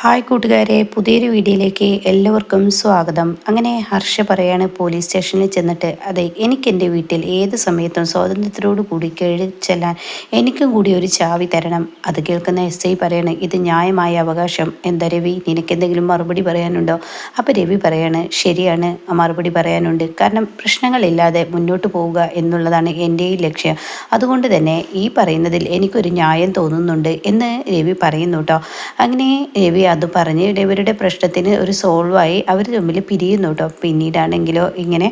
Hi കൂട്ടുകാരെ പുതിയൊരു വീഡിയോയിലേക്ക് എല്ലാവർക്കും സ്വാഗതം. അങ്ങനെ ഹർഷ പറയാണ് പോലീസ് സ്റ്റേഷനിൽ ചെന്നിട്ട് അതെ എനിക്ക് എന്റെ വീട്ടിൽ ഏത് സമയത്തും സ്വാതന്ത്ര്യത്തോടു കൂടി കഴി ചെല്ലാൻ എനിക്കും കൂടി ഒരു ചാവി തരണം. അത് കേൾക്കുന്ന എസ് ഐ പറയാണ് ഇത് ന്യായമായ അവകാശം. എന്താ രവി നിനക്കെന്തെങ്കിലും മറുപടി പറയാനുണ്ടോ? അപ്പോൾ രവി പറയാണ് ശരിയാണ് മറുപടി പറയാനുണ്ട്. കാരണം പ്രശ്നങ്ങളില്ലാതെ മുന്നോട്ട് പോവുക എന്നുള്ളതാണ് എന്റെയും ലക്ഷ്യം. അതുകൊണ്ട് തന്നെ ഈ പറയുന്നതിൽ എനിക്കൊരു ന്യായം തോന്നുന്നുണ്ട് എന്ന് രവി പറയുന്നു കേട്ടോ അങ്ങനെ രവി അത് പറഞ്ഞ് ഇവരുടെ പ്രശ്നത്തിന് ഒരു സോൾവായി അവർ തമ്മിൽ പിരിയുന്നു കേട്ടോ പിന്നീടാണെങ്കിലോ ഇങ്ങനെ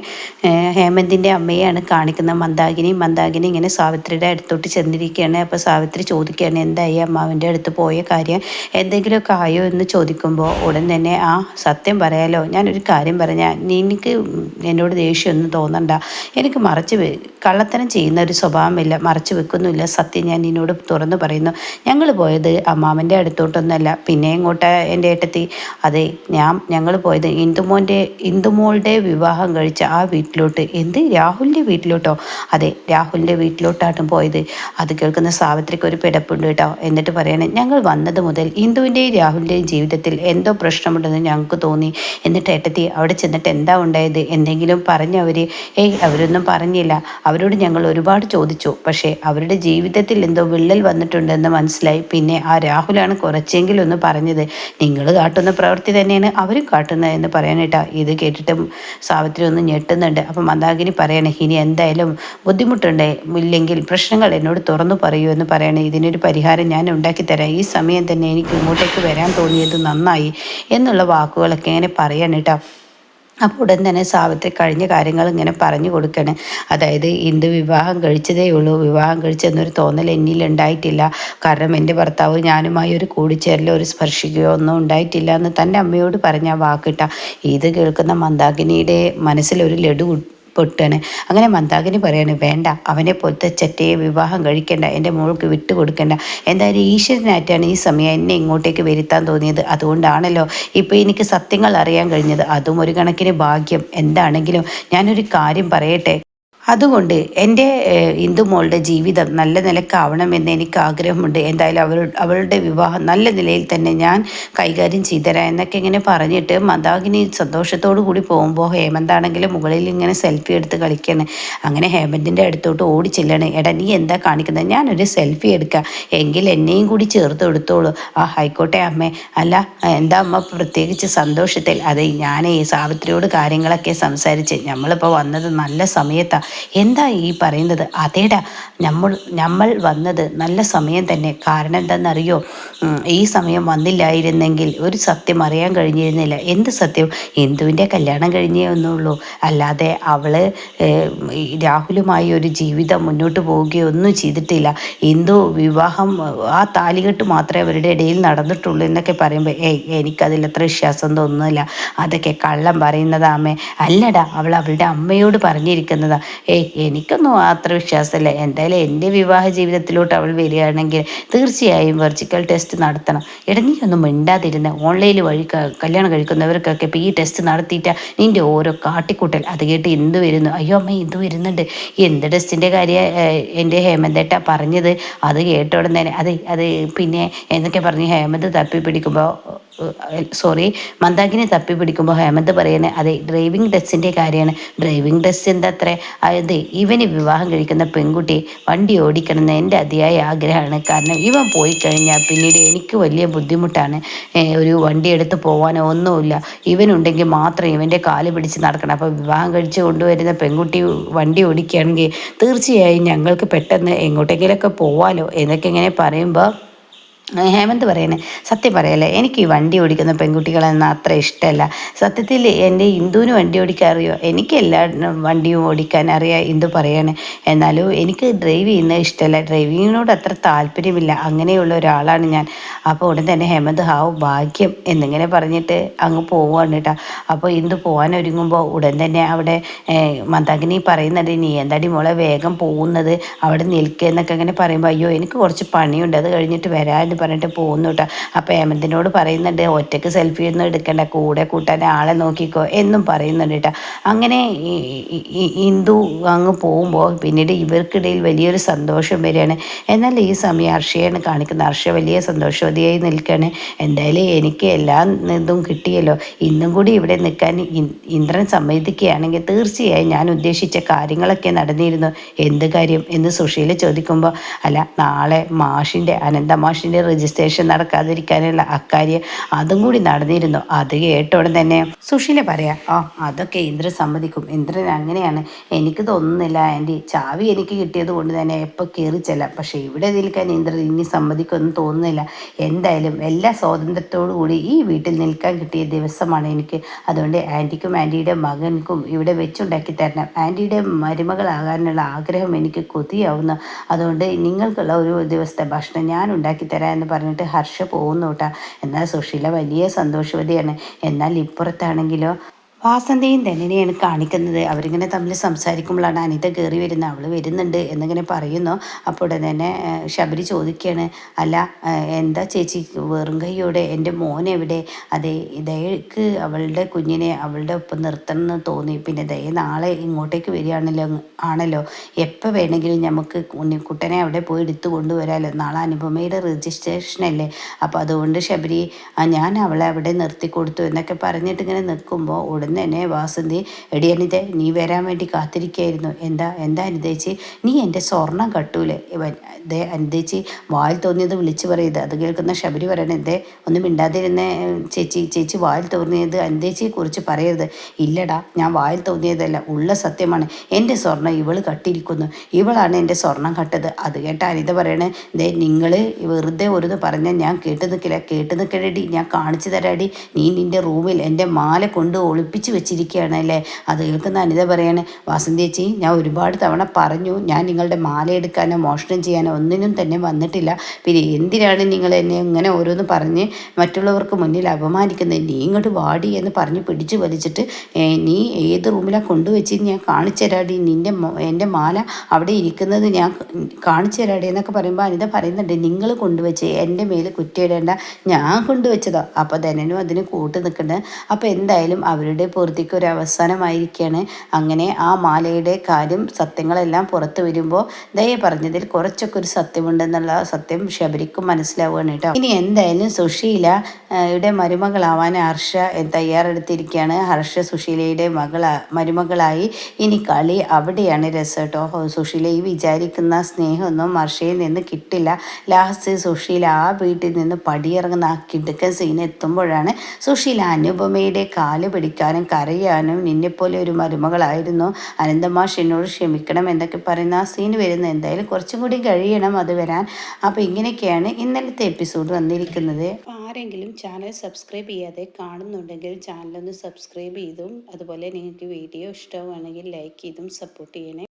ഹേമന്തിന്റെ അമ്മയെയാണ് കാണിക്കുന്ന മന്ദാകിനി. മന്ദാകിനി ഇങ്ങനെ സാവിത്രിയുടെ അടുത്തോട്ട് ചെന്നിരിക്കുകയാണ്. അപ്പോൾ സാവിത്രി ചോദിക്കുകയാണ് എന്തായി അമ്മാവിന്റെ അടുത്ത് പോയ കാര്യം? എന്തെങ്കിലുമൊക്കെ ആയോ എന്ന് ചോദിക്കുമ്പോൾ ഉടൻ തന്നെ ആ സത്യം പറയാലോ. ഞാനൊരു കാര്യം പറഞ്ഞാൽ എനിക്ക് എന്നോട് ദേഷ്യമൊന്നും തോന്നണ്ട. എനിക്ക് മറച്ച് കള്ളത്തനം ചെയ്യുന്ന ഒരു സ്വഭാവമില്ല. മറച്ചു വെക്കുന്നുമില്ല. സത്യം ഞാൻ നിന്നോട് തുറന്നു പറയുന്നു. ഞങ്ങൾ പോയത് അമ്മാവന്റെ അടുത്തോട്ടൊന്നല്ല. പിന്നെ ഇങ്ങോട്ട് എന്റെ ഏട്ടത്തി. അതെ ഞാൻ ഞങ്ങൾ പോയത് ഇന്ദുമോന്റെ ഇന്ദുമോളുടെ വിവാഹം കഴിച്ച ആ വീട്ടിലോട്ട്. എന്ത്? രാഹുലിന്റെ വീട്ടിലോട്ടോ? അതെ രാഹുലിന്റെ വീട്ടിലോട്ടാണ് പോയത്. അത് കേൾക്കുന്ന സാവിത്രിക്ക് ഒരു പിടപ്പുണ്ട് കേട്ടോ. എന്നിട്ട് പറയണേ ഞങ്ങൾ വന്നത് മുതൽ ഇന്ദുവിന്റെയും രാഹുലിന്റെയും ജീവിതത്തിൽ എന്തോ പ്രശ്നമുണ്ടെന്ന് ഞങ്ങൾക്ക് തോന്നി. എന്നിട്ട് ഏട്ടത്തി അവിടെ ചെന്നിട്ട് എന്താ ഉണ്ടായത്? എന്തെങ്കിലും പറഞ്ഞവർ ഏയ് അവരൊന്നും പറഞ്ഞില്ല. അവരോട് ഞങ്ങൾ ഒരുപാട് ചോദിച്ചു. പക്ഷേ അവരുടെ ജീവിതത്തിൽ എന്തോ വിള്ളൽ വന്നിട്ടുണ്ടെന്ന് മനസ്സിലായി. പിന്നെ ആ രാഹുലാണ് കുറച്ചെങ്കിലും ഒന്ന് പറഞ്ഞത്. നിങ്ങൾ കാട്ടുന്ന പ്രവൃത്തി തന്നെയാണ് അവരും കാട്ടുന്നത് എന്ന് പറയാനായിട്ടാ ഇത് കേട്ടിട്ട് സാവിത്രി ഒന്ന് ഞെട്ടുന്നുണ്ട്. അപ്പം മന്ദാകിനി പറയണേ ഇനി എന്തായാലും ബുദ്ധിമുട്ടുണ്ടേ? ഇല്ലെങ്കിൽ പ്രശ്നങ്ങൾ എന്നോട് തുറന്നു പറയൂ എന്ന് പറയണേ. ഇതിനൊരു പരിഹാരം ഞാൻ ഉണ്ടാക്കി തരാം ഈ സമയം തന്നെ എനിക്ക് ഇങ്ങോട്ടേക്ക് വരാൻ തോന്നിയത് നന്നായി എന്നുള്ള വാക്കുകളൊക്കെ ഇങ്ങനെ പറയണേട്ടാ അപ്പോൾ ഉടൻ തന്നെ സാവിത്രി കഴിഞ്ഞ കാര്യങ്ങൾ ഇങ്ങനെ പറഞ്ഞു കൊടുക്കണേ. അതായത് ഇന്ദു വിവാഹം കഴിച്ചതേ ഉള്ളൂ. വിവാഹം കഴിച്ചെന്നൊരു തോന്നൽ എന്നിൽ ഉണ്ടായിട്ടില്ല. കാരണം എന്റെ ഭർത്താവ് ഞാനുമായി ഒരു കൂടിച്ചേരലോ ഒരു സ്പർശിക്കുകയോ ഒന്നും ഉണ്ടായിട്ടില്ല എന്ന് തന്റെ അമ്മയോട് പറഞ്ഞ വാക്കിട്ട. ഇത് കേൾക്കുന്ന മന്ദാകിനിയുടെ മനസ്സിലൊരു ലഡു പൊട്ടാണ്. അങ്ങനെ മന്ദാകിനി പറയാണ് വേണ്ട അവനെ പോലത്തെ ചെറ്റയെ വിവാഹം കഴിക്കേണ്ട എന്റെ മോൾക്ക് വിട്ടുകൊടുക്കേണ്ട. എന്തായാലും ഈശ്വരനായിട്ടാണ് ഈ സമയം എന്നെ ഇങ്ങോട്ടേക്ക് വരുത്താൻ തോന്നിയത്. അതുകൊണ്ടാണല്ലോ ഇപ്പോൾ എനിക്ക് സത്യങ്ങൾ അറിയാൻ കഴിഞ്ഞത്. അതും ഒരു കണക്കിന് ഭാഗ്യം. എന്താണെങ്കിലും ഞാനൊരു കാര്യം പറയട്ടെ? അതുകൊണ്ട് എന്റെ ഇന്ദുമോളുടെ ജീവിതം നല്ല നിലക്കാവണമെന്ന് എനിക്ക് ആഗ്രഹമുണ്ട് എന്തായാലും അവർ അവളുടെ വിവാഹം നല്ല നിലയിൽ തന്നെ ഞാൻ കൈകാര്യം ചെയ്തുതരാം എന്നൊക്കെ ഇങ്ങനെ പറഞ്ഞിട്ട് മന്ദാകിനി സന്തോഷത്തോടു കൂടി പോകുമ്പോൾ ഹേമന്താണെങ്കിലും മുകളിൽ ഇങ്ങനെ സെൽഫി എടുത്ത് കളിക്കണം. അങ്ങനെ ഹേമന്തിന്റെ അടുത്തോട്ട് ഓടി ചെല്ലണേ. എടാ നീ എന്താ കാണിക്കുന്നത്? ഞാനൊരു സെൽഫി എടുക്കാം. എങ്കിൽ എന്നെയും കൂടി ചേർത്ത് എടുത്തോളൂ. ആ ഹൈക്കോട്ടെ അമ്മേ. അല്ല എന്താ അമ്മ പ്രത്യേകിച്ച് സന്തോഷത്തിൽ? അതെ ഞാനേ സാവിത്രിയോട് കാര്യങ്ങളൊക്കെ സംസാരിച്ച്. നമ്മളിപ്പോൾ വന്നത് നല്ല സമയത്താണ് എന്താ ഈ പറയുന്നത്? അതേടാ നമ്മൾ നമ്മൾ വന്നത് നല്ല സമയം തന്നെ. കാരണം എന്താണെന്നറിയോ? ഈ സമയം വന്നില്ലായിരുന്നെങ്കിൽ ഒരു സത്യം അറിയാൻ കഴിഞ്ഞിരുന്നില്ല. എന്ത് സത്യം? ഹിന്ദുവിന്റെ കല്യാണം കഴിഞ്ഞേ ഒന്നുള്ളൂ. അല്ലാതെ അവൾ രാഹുലുമായി ഒരു ജീവിതം മുന്നോട്ട് പോവുകയോ ഒന്നും ചെയ്തിട്ടില്ല. ഹിന്ദു വിവാഹം ആ താലികെട്ട് മാത്രമേ അവരുടെ ഇടയിൽ നടന്നിട്ടുള്ളൂ എന്നൊക്കെ പറയുമ്പോൾ ഏയ് എനിക്കതിൽ അത്ര വിശ്വാസം തോന്നുന്നില്ല. അതൊക്കെ കള്ളം പറയുന്നതാമേ. അല്ലടാ അവൾ അവളുടെ അമ്മയോട് പറഞ്ഞിരിക്കുന്നതാ. ഏയ് എനിക്കൊന്നും അത്ര വിശ്വാസമില്ല എന്തായാലും എന്റെ വിവാഹ ജീവിതത്തിലോട്ട് അവൾ വരികയാണെങ്കിൽ തീർച്ചയായും വെർജിക്കൽ ടെസ്റ്റ് നടത്തണം. ഇടങ്ങിയൊന്നും മിണ്ടാതിരുന്ന ഓൺലൈനിൽ വഴി കല്യാണം കഴിക്കുന്നവർക്കൊക്കെ ഇപ്പോൾ ഈ ടെസ്റ്റ് നടത്തിയിട്ട് നിന്റെ ഓരോ കാട്ടിക്കൂട്ടൽ. അത് കേട്ട് എന്ത് വരുന്നു? അയ്യോ അമ്മ എന്ത് വരുന്നുണ്ട്? എന്ത് ടെസ്റ്റിന്റെ കാര്യം എന്റെ ഹേമന്തേട്ട പറഞ്ഞത്? അത് കേട്ട ഉടനെ അത് അത് പിന്നെ എന്നൊക്കെ പറഞ്ഞ് ഹേമന്ത് തപ്പി പിടിക്കുമ്പോൾ സോറി മന്ദാകിനെ തപ്പി പിടിക്കുമ്പോൾ ഹേമന്ത് പറയുന്നത് അതെ ഡ്രൈവിംഗ് ടെസ്റ്റിന്റെ കാര്യമാണ്. ഡ്രൈവിംഗ് ടെസ്റ്റ് എന്താ അത്ര? അതെ ഇവന് വിവാഹം കഴിക്കുന്ന പെൺകുട്ടിയെ വണ്ടി ഓടിക്കണമെന്ന് എന്റെ അതിയായ ആഗ്രഹമാണ്. കാരണം ഇവൻ പോയി കഴിഞ്ഞാൽ പിന്നീട് എനിക്ക് വലിയ ബുദ്ധിമുട്ടാണ്. ഒരു വണ്ടി എടുത്ത് പോകാനോ ഒന്നുമില്ല. ഇവനുണ്ടെങ്കിൽ മാത്രം ഇവന്റെ കാൽ പിടിച്ച് നടക്കണം. അപ്പോൾ വിവാഹം കഴിച്ച് കൊണ്ടുവരുന്ന പെൺകുട്ടി വണ്ടി ഓടിക്കുകയാണെങ്കിൽ തീർച്ചയായും ഞങ്ങൾക്ക് പെട്ടെന്ന് എങ്ങോട്ടെങ്കിലുമൊക്കെ പോവാലോ എന്നൊക്കെ ഇങ്ങനെ പറയുമ്പോൾ ഹേമന്ത് പറയുന്നത് സത്യം പറയല്ലേ എനിക്ക് ഈ വണ്ടി ഓടിക്കുന്ന പെൺകുട്ടികളെന്ന് അത്ര ഇഷ്ടമല്ല. സത്യത്തിൽ എന്റെ ഇന്ദുവിന് വണ്ടി ഓടിക്കാൻ അറിയോ എനിക്ക് എല്ലാ വണ്ടിയും ഓടിക്കാൻ അറിയാം ഇന്ദു പറയാണ്. എന്നാലും എനിക്ക് ഡ്രൈവ് ചെയ്യുന്ന ഇഷ്ടമല്ല. ഡ്രൈവിങ്ങിനോട് അത്ര താല്പര്യമില്ല. അങ്ങനെയുള്ള ഒരാളാണ് ഞാൻ. അപ്പോൾ ഉടൻ തന്നെ ഹേമന്ത് ഹാവ് ഭാഗ്യം എന്നിങ്ങനെ പറഞ്ഞിട്ട് അങ്ങ് പോവുകയാണ് കേട്ടോ. അപ്പോൾ ഇന്ദു പോകാൻ ഒരുങ്ങുമ്പോൾ ഉടൻ തന്നെ അവിടെ മന്ദാകിനി പറയുന്നുണ്ട് നീ എന്താടി മോളെ വേഗം പോകുന്നത്? അവിടെ നിൽക്കുക എന്നൊക്കെ അങ്ങനെ പറയുമ്പോൾ അയ്യോ എനിക്ക് കുറച്ച് പണിയുണ്ട്. അത് കഴിഞ്ഞിട്ട് വരാമെന്ന് എന്ന് പറഞ്ഞിട്ട് പോകുന്നു കേട്ടോ അപ്പോൾ ഹേമന്തിനോട് പറയുന്നുണ്ട് ഒറ്റയ്ക്ക് സെൽഫി ഒന്നും എടുക്കണ്ട കൂടെ കൂട്ടാൻ ആളെ നോക്കിക്കോ എന്നും പറയുന്നുണ്ട് കേട്ടോ അങ്ങനെ ഇന്ദു അങ്ങ് പോകുമ്പോൾ പിന്നീട് ഇവർക്കിടയിൽ വലിയൊരു സന്തോഷം വരികയാണ്. എന്നാൽ ഈ സമയം അർഷയാണ് കാണിക്കുന്നത്. അർഷ വലിയ സന്തോഷവതിയായി നിൽക്കുകയാണ്. എന്തായാലും എനിക്ക് എല്ലാ ഇതും കിട്ടിയല്ലോ. ഇന്നും കൂടി ഇവിടെ നിൽക്കാൻ ഇന്ദ്രൻ സമ്മതിക്കുകയാണെങ്കിൽ തീർച്ചയായും ഞാൻ ഉദ്ദേശിച്ച കാര്യങ്ങളൊക്കെ നടന്നിരുന്നു. എന്ത് കാര്യം എന്ന് സുഷീല ചോദിക്കുമ്പോൾ അല്ല നാളെ മാഷിന്റെ അനന്ത മാഷിന്റെ രജിസ്ട്രേഷൻ നടക്കാതിരിക്കാനുള്ള അക്കാര്യം അതും കൂടി നടന്നിരുന്നു. അത് കേട്ടോടെ തന്നെ സുഷീല പറയാ ആ അതൊക്കെ ഇന്ദ്രൻ സമ്മതിക്കും. ഇന്ദ്രൻ അങ്ങനെയാണ്. എനിക്ക് തോന്നുന്നില്ല ആന്റി ചാവി എനിക്ക് കിട്ടിയത് കൊണ്ട് തന്നെ എപ്പോൾ കയറി ചെല്ലാം. പക്ഷേ ഇവിടെ നിൽക്കാൻ ഇന്ദ്രൻ ഇനി സമ്മതിക്കുമെന്ന് തോന്നുന്നില്ല. എന്തായാലും എല്ലാ സ്വാതന്ത്ര്യത്തോടു കൂടി ഈ വീട്ടിൽ നിൽക്കാൻ കിട്ടിയ ദിവസമാണ് എനിക്ക്. അതുകൊണ്ട് ആന്റിക്കും ആന്റിയുടെ മകൻക്കും ഇവിടെ വെച്ചുണ്ടാക്കി തരണം. ആന്റിയുടെ മരുമകളാകാനുള്ള ആഗ്രഹം എനിക്ക് കൊതിയാവുന്നു. അതുകൊണ്ട് നിങ്ങൾക്കുള്ള ഒരു ദിവസത്തെ ഭക്ഷണം ഞാൻ ഉണ്ടാക്കി തരാം എന്ന് പറഞ്ഞിട്ട് ഹർഷ പോകുന്നു കേട്ടോ. എന്നാൽ സുശീല വലിയ സന്തോഷവതിയാണ്. എന്നാൽ ഇപ്പുറത്താണെങ്കിലോ വാസന്തയും ധനനെയാണ് കാണിക്കുന്നത്. അവരിങ്ങനെ തമ്മിൽ സംസാരിക്കുമ്പോഴാണ് അനിത കയറി വരുന്നത്. അവൾ വരുന്നുണ്ട് എന്നിങ്ങനെ പറയുന്നു. അപ്പോൾ ഉടനെ തന്നെ ശബരി ചോദിക്കുകയാണ് അല്ല എന്താ ചേച്ചി വെറും കൈയോടെ എന്റെ മോൻ എവിടെ? അതെ ദയക്ക് അവളുടെ കുഞ്ഞിനെ അവളുടെ ഒപ്പം നിർത്തണം എന്ന് തോന്നി. പിന്നെ ദയ നാളെ ഇങ്ങോട്ടേക്ക് വരികയാണല്ലോ ആണല്ലോ. എപ്പോൾ വേണമെങ്കിലും നമുക്ക് കുട്ടനെ അവിടെ പോയി എടുത്തു കൊണ്ടുവരാമല്ലോ നാളെ അനുപമയുടെ രജിസ്ട്രേഷൻ അല്ലേ അപ്പോൾ അതുകൊണ്ട് ശബരി ഞാൻ അവളെ അവിടെ നിർത്തി കൊടുത്തു എന്നൊക്കെ പറഞ്ഞിട്ട് ഇങ്ങനെ നിൽക്കുമ്പോൾ ഉടനെ തന്നെ വാസന്തി എടി നീ വരാൻ വേണ്ടി കാത്തിരിക്കുകയായിരുന്നു. എന്താ എന്താ അനുദേച്ചി നീ എന്റെ സ്വർണം കട്ടൂലേ? ദേ അനിതേച്ചി വായിൽ തോന്നിയത് വിളിച്ചു പറയത് അത് കേൾക്കുന്ന ശബരി പറയണേ എന്തേ ഒന്നും മിണ്ടാതിരുന്ന ചേച്ചി ചേച്ചി വായിൽ തോന്നിയത് അനുദേച്ചിയെ കുറിച്ച് പറയരുത്. ഇല്ലടാ ഞാൻ വായിൽ തോന്നിയതല്ല ഉള്ള സത്യമാണ്. എന്റെ സ്വർണം ഇവൾ കട്ടിരിക്കുന്നു. ഇവളാണ് എന്റെ സ്വർണം കട്ടത്. അത് കേട്ട അനിത പറയണേ ദേ നിങ്ങൾ വെറുതെ ഒരു പറഞ്ഞാൽ ഞാൻ കേട്ട് നിൽക്കില്ല കേട്ട് നിൽക്കലടി ഞാൻ കാണിച്ചു തരാടി. നീ നിന്റെ റൂമിൽ എന്റെ മാല കൊണ്ട് ഒളിപ്പിച്ച് ഒളിപ്പിച്ച് വെച്ചിരിക്കുകയാണ് അല്ലേ? അത് കേൾക്കുന്ന അനിത പറയാണ് വാസന്തി ചേച്ചി ഞാൻ ഒരുപാട് തവണ പറഞ്ഞു ഞാൻ നിങ്ങളുടെ മാല എടുക്കാനോ മോഷണം ചെയ്യാനോ ഒന്നിനും തന്നെ വന്നിട്ടില്ല. പിന്നെ എന്തിനാണ് നിങ്ങൾ എന്നെ ഇങ്ങനെ ഓരോന്ന് പറഞ്ഞ് മറ്റുള്ളവർക്ക് മുന്നിൽ അപമാനിക്കുന്നത്? നീ ഇങ്ങോട്ട് വാടി എന്ന് പറഞ്ഞ് പിടിച്ചു വലിച്ചിട്ട് നീ ഏത് റൂമിലാണ് കൊണ്ടുവച്ച് ഞാൻ കാണിച്ചു തരാടി നിന്റെ എന്റെ മാല അവിടെ ഇരിക്കുന്നത് ഞാൻ കാണിച്ചു തരാടി എന്നൊക്കെ പറയുമ്പോൾ അനിത പറയുന്നുണ്ട് നിങ്ങൾ കൊണ്ടുവച്ച് എന്റെ മേൽ കുറ്റിയിടേണ്ട ഞാൻ കൊണ്ടുവച്ചതോ. അപ്പോൾ ധനനും അതിന് കൂട്ട് നിൽക്കുന്നത് അപ്പോൾ എന്തായാലും അവരുടെ പൂർത്തിക്ക് ഒരു അവസാനമായിരിക്കുകയാണ് അങ്ങനെ ആ മാലയുടെ കാര്യം സത്യങ്ങളെല്ലാം പുറത്തു വരുമ്പോൾ ദയ പറഞ്ഞതിൽ കുറച്ചൊക്കെ ഒരു സത്യമുണ്ടെന്നുള്ള സത്യം ശബരിക്കും മനസ്സിലാവുകയാണ് കേട്ടോ. ഇനി എന്തായാലും സുശീല യുടെ മരുമകളാവാൻ ഹർഷ തയ്യാറെടുത്തിരിക്കുകയാണ്. ഹർഷ സുശീലയുടെ മകള മരുമകളായി. ഇനി കളി അവിടെയാണ് രസം കേട്ടോ. സുശീല ഈ വിചാരിക്കുന്ന സ്നേഹമൊന്നും ഹർഷയിൽ നിന്ന് കിട്ടില്ല. ലാസ്റ്റ് സുശീല ആ വീട്ടിൽ നിന്ന് പടിയിറങ്ങുന്ന ആ കിടുക്കൻ സീൻ എത്തുമ്പോഴാണ് സുശീല അനുപമയുടെ കാൽ പിടിക്കാനും കരയാനും നിന്നെപ്പോലെ ഒരു മരുമകളായിരുന്നു. അനന്തമാഷ് എന്നോട് ക്ഷമിക്കണം എന്നൊക്കെ പറയുന്ന ആ സീൻ വരുന്ന എന്തായാലും കുറച്ചും കൂടി കഴിയണം അത് വരാൻ. അപ്പോൾ ഇങ്ങനെയൊക്കെയാണ് ഇന്നലത്തെ എപ്പിസോഡ് വന്നിരിക്കുന്നത്. ആരെങ്കിലും ചാനൽ സബ്സ്ക്രൈബ് ചെയ്യാതെ കാണുന്നുണ്ടെങ്കിൽ ചാനലൊന്ന് സബ്സ്ക്രൈബ് ചെയ്തും അതുപോലെ നിങ്ങൾക്ക് വീഡിയോ ഇഷ്ടമാണെങ്കിൽ ലൈക്ക് ചെയ്തും സപ്പോർട്ട് ചെയ്യണേ.